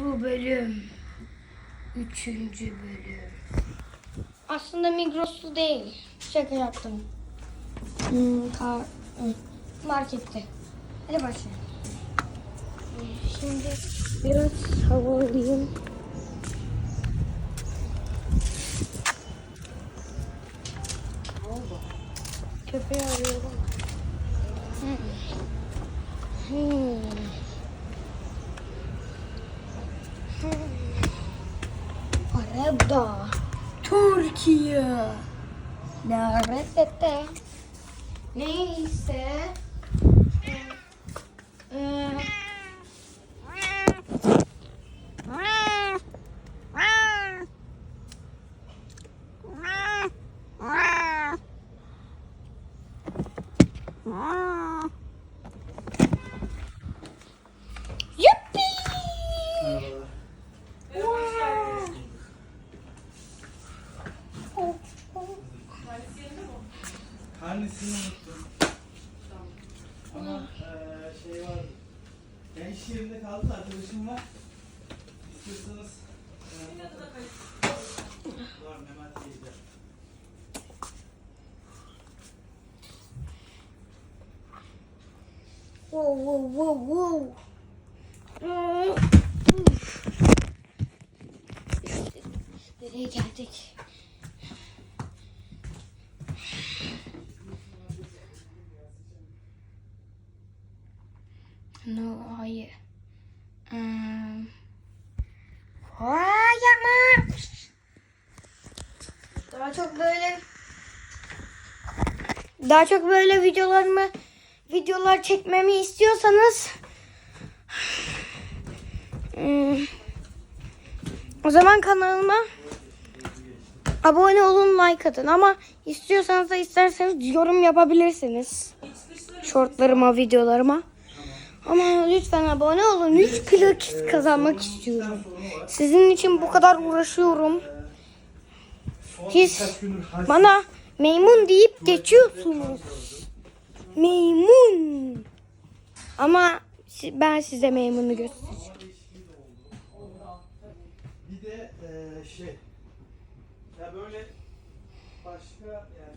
Bu bölüm. Üçüncü bölüm. Aslında Migros'lu değil. Şaka yaptım. Hmm, kar, hı, markette. Hadi başlayalım. Şimdi biraz hava alayım. Köpeği arıyorum. Hmm. Hmm. Araba. Türkiye. Nerede? Neyse. Ee, Yuppi! Karnesini unuttum. Ama eee şey vardı. Ya iş yerinde kaldı da arkadaşım var. İstiyorsanız eee, var Mehmet teyze. Wow, wow, wow, wow. Hmm. Nereye geldik? No, hayır. Aa, yapma. Daha çok böyle daha çok böyle videolarımı videolar çekmemi istiyorsanız hmm, o zaman kanalıma abone olun like atın ama istiyorsanız da isterseniz yorum yapabilirsiniz shortlarıma videolarıma ama lütfen abone olun 3 kilo kazanmak istiyorum sizin için bu kadar uğraşıyorum Siz bana maymun deyip geçiyorsunuz. Maymun. Ama ben size maymunu göstereceğim. Bir de eee, şey ya böyle başka yani